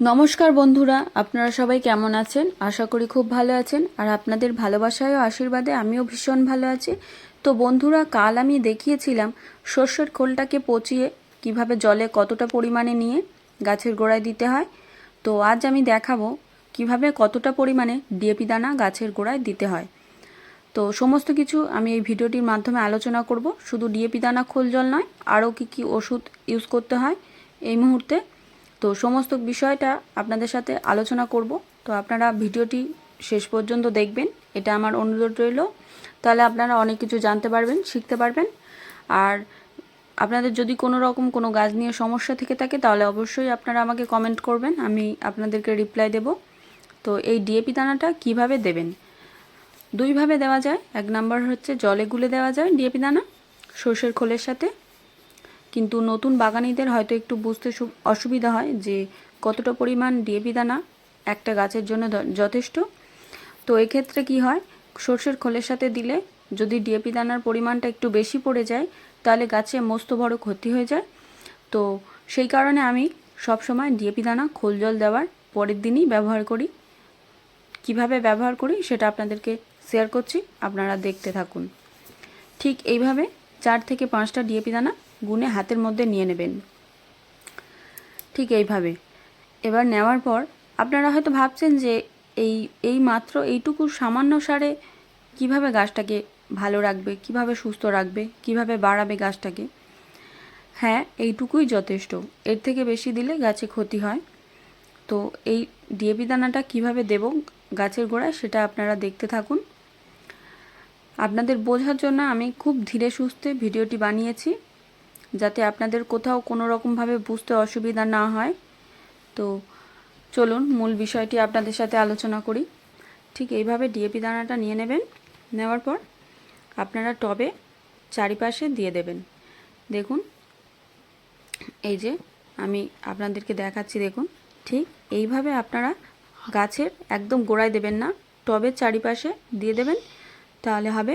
নমস্কার বন্ধুরা, আপনারা সবাই কেমন আছেন? আশা করি খুব ভালো আছেন। আর আপনাদের ভালোবাসায় ও আশীর্বাদে আমিও ভীষণ ভালো আছি। তো বন্ধুরা, কাল আমি দেখিয়েছিলাম সর্ষের খোলটাকে পচিয়ে কীভাবে জলে কতটা পরিমাণে নিয়ে গাছের গোড়ায় দিতে হয়। তো আজ আমি দেখাবো কীভাবে কতটা পরিমাণে ডিএপি দানা গাছের গোড়ায় দিতে হয়। তো সমস্ত কিছু আমি এই ভিডিওটির মাধ্যমে আলোচনা করব। শুধু ডিএপি দানা খোল জল নয়, আরও কী কী ওষুধ ইউজ করতে হয় এই মুহূর্তে। তো সমস্ত বিষয়টা আপনাদের সাথে আলোচনা করব। তো আপনারা ভিডিওটি শেষ পর্যন্ত দেখবেন। এটা আমার অনুরোধ রইল। তাহলে আপনারা অনেক কিছু জানতে পারবেন, শিখতে পারবেন। আর আপনাদের যদি কোনো রকম কোনো গাছ নিয়ে সমস্যা থেকে থাকে, তাহলে অবশ্যই আপনারা আমাকে কমেন্ট করবেন। আমি আপনাদেরকে রিপ্লাই দেব। তো এই ডিএপি দানাটা কীভাবে দেবেন? দুইভাবে দেওয়া যায়। এক নাম্বার হচ্ছে জলে গুলে দেওয়া যায় ডিএপি দানা, সর্ষের খোলের সাথে। কিন্তু নতুন বাগানিদের হয়তো একটু বুঝতে অসুবিধা হয় যে কতটা পরিমাণ ডিএপি দানা একটা গাছের জন্য যথেষ্ট। তো এক্ষেত্রে কি হয়, সর্ষের খোলের সাথে দিলে যদি ডিএপি দানার পরিমাণটা একটু বেশি পড়ে যায়, তাহলে গাছে মস্ত বড় ক্ষতি হয়ে যায়। তো সেই কারণে আমি সবসময় ডিএপি দানা, খোল জল দেওয়ার পরের দিনই ব্যবহার করি। কীভাবে ব্যবহার করি সেটা আপনাদেরকে শেয়ার করছি, আপনারা দেখতে থাকুন। ঠিক এইভাবে চার থেকে পাঁচটা ডিএপি দানা গুনে হাতের মধ্যে নিয়ে নেবেন। ঠিক এইভাবে। এবার নেওয়ার পর আপনারা হয়তো ভাবছেন যে এই এই মাত্র এইটুকু সামান্য সারে কীভাবে গাছটাকে ভালো রাখবে, কীভাবে সুস্থ রাখবে, কীভাবে বাড়াবে গাছটাকে? হ্যাঁ এইটুকুই যথেষ্ট। এর থেকে বেশি দিলে গাছে ক্ষতি হয়। তো এই ডিএপি দানাটা কীভাবে দেব গাছের গোড়ায় সেটা আপনারা দেখতে থাকুন। আপনাদের বোঝার জন্য আমি খুব ধীরে সুস্থে ভিডিওটি বানিয়েছি। যাতে আপনাদের কোথাও কোনো রকমভাবে বুঝতে অসুবিধা না হয়। তো চলুন মূল বিষয়টি আপনাদের সাথে আলোচনা করি। ঠিক এইভাবে ডিএপি দানাটা নিয়ে নেবেন। নেওয়ার পর আপনারা টবে চারিপাশে দিয়ে দেবেন। দেখুন, এই যে আমি আপনাদেরকে দেখাচ্ছি, দেখুন, ঠিক এইভাবে আপনারা গাছের একদম গোড়ায় দেবেন না। টবের চারিপাশে দিয়ে দেবেন, তাহলে হবে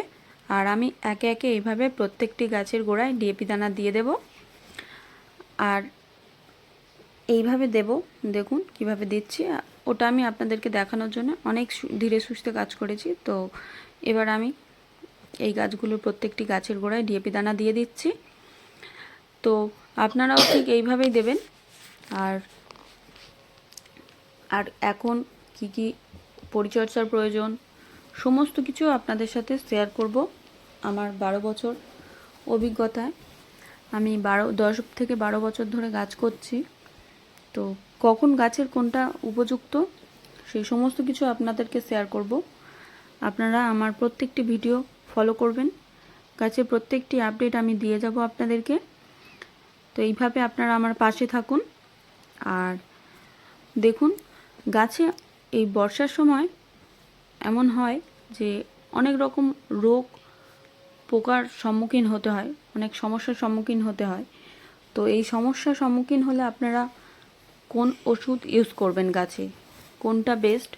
আর আমি একে একে এইভাবে প্রত্যেকটি গাছের গোড়ায় ডিএপি দানা দিয়ে দেব। আর এইভাবে দেব, দেখুন কীভাবে দিচ্ছি। ওটা আমি আপনাদেরকে দেখানোর জন্য অনেক ধীরে সুস্থে কাজ করেছি। তো এবার আমি এই গাছগুলোর প্রত্যেকটি গাছের গোড়ায় ডিএপি দানা দিয়ে দিচ্ছি। তো আপনারাও ঠিক এইভাবেই দেবেন। আর আর এখন কি কি পরিচর্যার প্রয়োজন, সমস্ত কিছু আপনাদের সাথে শেয়ার করব। আমার বারো বছর অভিজ্ঞতায় আমি বারো, দশ থেকে বারো বছর ধরে গাছ করছি। তো কখন গাছের কোনটা উপযুক্ত সেই সমস্ত কিছু আপনাদেরকে শেয়ার করব। আপনারা আমার প্রত্যেকটি ভিডিও ফলো করবেন। গাছের প্রত্যেকটি আপডেট আমি দিয়ে যাব আপনাদেরকে। তো এইভাবে আপনারা আমার পাশে থাকুন। আর দেখুন, গাছে এই বর্ষার সময় এমন হয় যে অনেক রকম রোগ পোকার সম্মুখীন হতে হয়, অনেক সমস্যার সম্মুখীন হতে হয়। তো এই সমস্যার সম্মুখীন হলে আপনারা কোন ওষুধ ইউজ করবেন গাছে? কোনটা বেস্ট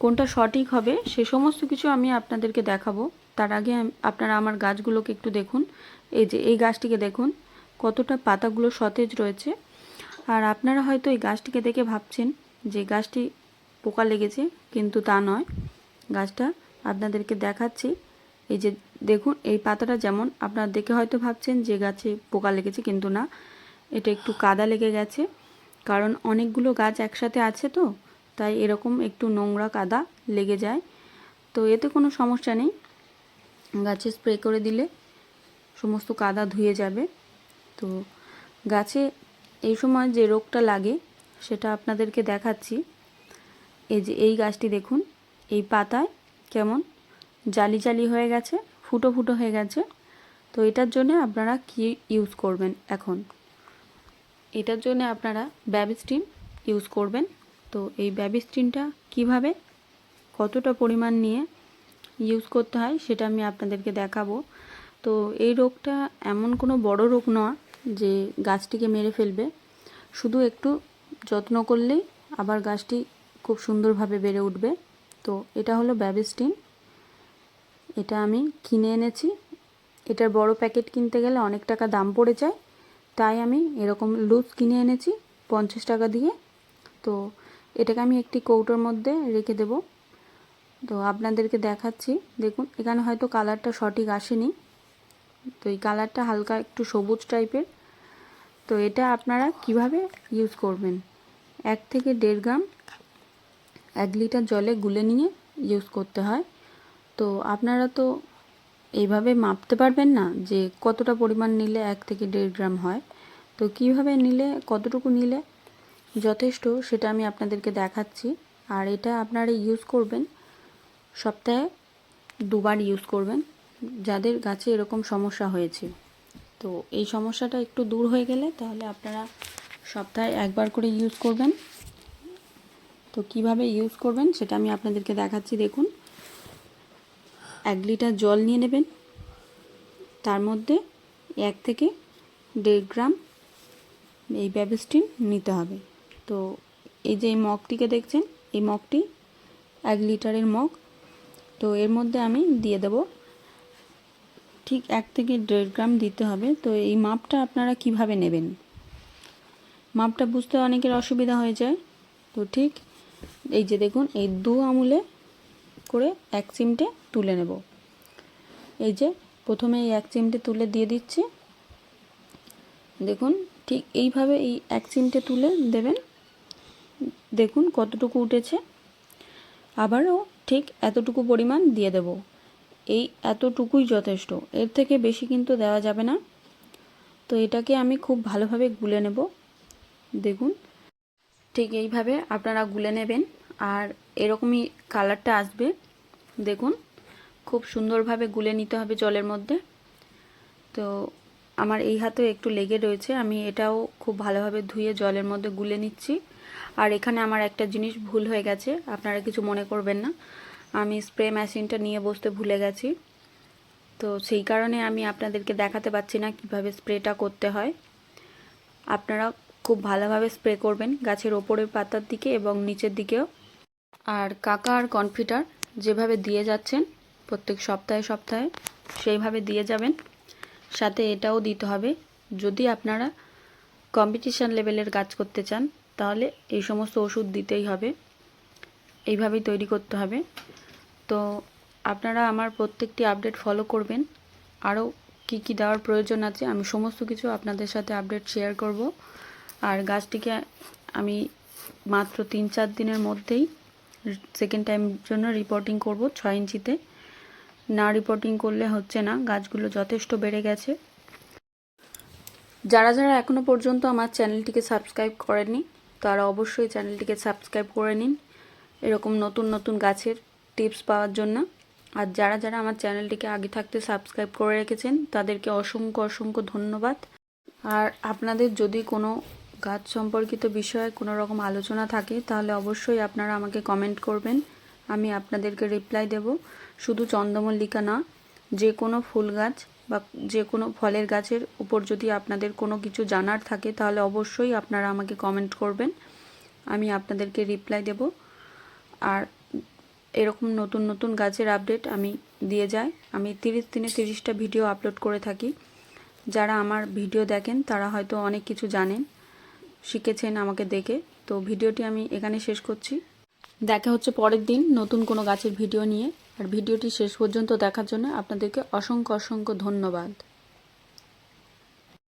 কোনটা সঠিক হবে? সে সমস্ত কিছু আমি আপনাদেরকে দেখাবো। তার আগে আপনারা আমার গাছগুলোকে একটু দেখুন। এই যে, এই গাছটিকে দেখুন। কতটা পাতাগুলো সতেজ রয়েছে। আর আপনারা হয়তো এই গাছটিকে দেখে ভাবছেন যে গাছটি পোকা লেগেছে, কিন্তু তা নয়। গাছটা আপনাদেরকে দেখাচ্ছি। এই যে দেখুন, এই পাতাটা যেমন আপনারা দেখে হয়তো ভাবছেন যে গাছে পোকা লেগেছে, কিন্তু না, এটা একটু কাদা লেগে গেছে। কারণ অনেকগুলো গাছ একসাথে আছে তো, তাই এরকম একটু নোংরা কাদা লেগে যায়। তো এতে কোনো সমস্যা নেই। গাছে স্প্রে করে দিলে সমস্ত কাদা ধুয়ে যাবে। তো গাছে এই সময় যে রোগটা লাগে, সেটা আপনাদেরকে দেখাচ্ছি। এই যে এই গাছটি দেখুন, এই পাতায় কেমন জালি জালি হয়ে গেছে। ফুটো ফুটো হয়ে গেছে। তো এটার জন্য আপনারা কি ইউজ করবেন এখন? এটার জন্য আপনারা ব্যাবি স্টিম ইউজ করবেন। তো এই ব্যাবি স্টিমটা কীভাবে, কতটা পরিমাণ নিয়ে ইউজ করতে হয় সেটা আমি আপনাদেরকে দেখাবো। তো এই রোগটা এমন কোনো বড় রোগ নয় যে গাছটিকে মেরে ফেলবে। শুধু একটু যত্ন করলেই আবার গাছটি খুব সুন্দরভাবে বেড়ে উঠবে। তো এটা হলো ব্যাবিস্টিন এটা আমি কিনে এনেছি। এটার বড় প্যাকেট কিনতে গেলে অনেক টাকা দাম পড়ে যায়। তাই আমি এরকম লুজ কিনে এনেছি পঞ্চাশ টাকা দিয়ে। তো এটাকে আমি একটি কৌটোর মধ্যে রেখে দেব। তো আপনাদেরকে দেখাচ্ছি। দেখুন, এখানে হয়তো কালারটা সঠিক আসেনি। তো এই কালারটা হালকা একটু সবুজ টাইপের। তো এটা আপনারা কীভাবে ইউজ করবেন? এক থেকে দেড় গ্রাম এক লিটার জলে গুলে নিয়ে ইউজ করতে হয়। তো আপনারা তো এইভাবে মাপতে পারবেন না যে কতটা পরিমাণ নিলে এক থেকে দেড় গ্রাম হয়। তো কীভাবে নিলে, কতটুকু নিলে? যথেষ্ট, সেটা আমি আপনাদেরকে দেখাচ্ছি। আর এটা আপনারা ইউজ করবেন, সপ্তাহে দুবার ইউজ করবেন, যাদের গাছে এরকম সমস্যা হয়েছে। তো এই সমস্যাটা একটু দূর হয়ে গেলে তাহলে আপনারা সপ্তাহে একবার করে ইউজ করবেন। তো কীভাবে ইউজ করবেন সেটা আমি আপনাদেরকে দেখাচ্ছি, দেখুন। এক লিটার জল নিয়ে নেবেন। তার মধ্যে এক থেকে দেড় গ্রাম এই ব্যাবেস্টিন নিতে হবে। তো এই যে এই মগটিকে দেখছেন, এই মগটি এক লিটারের মগ। তো এর মধ্যে আমি দিয়ে দেব ঠিক এক থেকে দেড় গ্রাম দিতে হবে। তো এই মাপটা আপনারা কীভাবে নেবেন? মাপটা বুঝতে অনেকের অসুবিধা হয়ে যায়। তো ঠিক এই যে দেখুন, এই দু আঙুলে করে এক চিমটে তুলে নেব। এই যে প্রথমে এই এক চিমটে তুলে দিয়ে দিচ্ছি। দেখুন, ঠিক এইভাবে এই এক চিমটে তুলে দেবেন। দেখুন কতটুকু উঠেছে। আবারও ঠিক এতটুকু পরিমাণ দিয়ে দেব। এই এতটুকুই যথেষ্ট। এর থেকে বেশি কিন্তু দেওয়া যাবে না। তো এটাকে আমি খুব ভালোভাবে গুলে নেব। দেখুন, ঠিক এইভাবে আপনারা গুলে নেবেন। আর এরকমই কালারটা আসবে। দেখুন খুব সুন্দরভাবে গুলে নিতে হবে জলের মধ্যে। তো আমার এই হাতেও একটু লেগে রয়েছে, আমি এটাও খুব ভালোভাবে ধুয়ে জলের মধ্যে গুলে নিচ্ছি। আর এখানে আমার একটা জিনিস ভুল হয়ে গেছে, আপনারা কিছু মনে করবেন না। আমি স্প্রে মেশিনটা নিয়ে বসতে ভুলে গেছি। তো সেই কারণে আমি আপনাদেরকে দেখাতে পাচ্ছি না কীভাবে স্প্রেটা করতে হয়। আপনারা খুব ভালোভাবে স্প্রে করবেন গাছের ওপরের পাতার দিকে এবং নিচের দিকেও। আর কাকা আর কনফিটার যেভাবে দিয়ে যাচ্ছেন প্রত্যেক সপ্তাহে সপ্তাহে সেইভাবে দিয়ে যাবেন। সাথে এটাও দিতে হবে, যদি আপনারা কম্পিটিশান লেভেলের কাজ করতে চান, তাহলে এই সমস্ত ওষুধ দিতেই হবে। এইভাবেই তৈরি করতে হবে। তো আপনারা আমার প্রত্যেকটি আপডেট ফলো করবেন। আরও কি কি দেওয়ার প্রয়োজন আছে, আমি সমস্ত কিছু আপনাদের সাথে আপডেট শেয়ার করব। আর গাছটিকে আমি মাত্র তিন চার দিনের মধ্যেই সেকেন্ড টাইম জন্য রিপোর্টিং করব ছয় ইঞ্চিতে। না রিপোর্টিং করলে হচ্ছে না, গাছগুলো যথেষ্ট বেড়ে গেছে। যারা যারা এখনও পর্যন্ত আমার চ্যানেলটিকে সাবস্ক্রাইব করেননি, তারা অবশ্যই চ্যানেলটিকে সাবস্ক্রাইব করে নিন, এরকম নতুন নতুন গাছের টিপস পাওয়ার জন্য। আর যারা যারা আমার চ্যানেলটিকে আগে থাকতে সাবস্ক্রাইব করে রেখেছেন, তাদেরকে অসংখ্য অসংখ্য ধন্যবাদ। আর আপনাদের যদি কোনো গাছ সম্পর্কিত বিষয়ে কোনো রকম আলোচনা থাকে, তাহলে অবশ্যই আপনারা আমাকে কমেন্ট করবেন, আমি আপনাদেরকে রিপ্লাই দেব। শুধু চন্দ্রমল্লিকা না, যে কোনো ফুল গাছ বা যে কোনো ফলের গাছের উপর যদি আপনাদের কোনো কিছু জানার থাকে, তাহলে অবশ্যই আপনারা আমাকে কমেন্ট করবেন। আমি আপনাদেরকে রিপ্লাই দেব। আর এরকম নতুন নতুন গাছের আপডেট আমি দিয়ে যাই। আমি তিরিশ দিনে তিরিশটা ভিডিও আপলোড করে থাকি। যারা আমার ভিডিও দেখেন, তারা হয়তো অনেক কিছু জানেন, শিখেছেন আমাকে দেখে। তো ভিডিওটি আমি এখানে শেষ করছি। দেখা হচ্ছে পরের দিন নতুন কোনো গাছের ভিডিও নিয়ে। আর ভিডিওটি শেষ পর্যন্ত দেখার জন্য আপনাদেরকে অসংখ্য অসংখ্য ধন্যবাদ।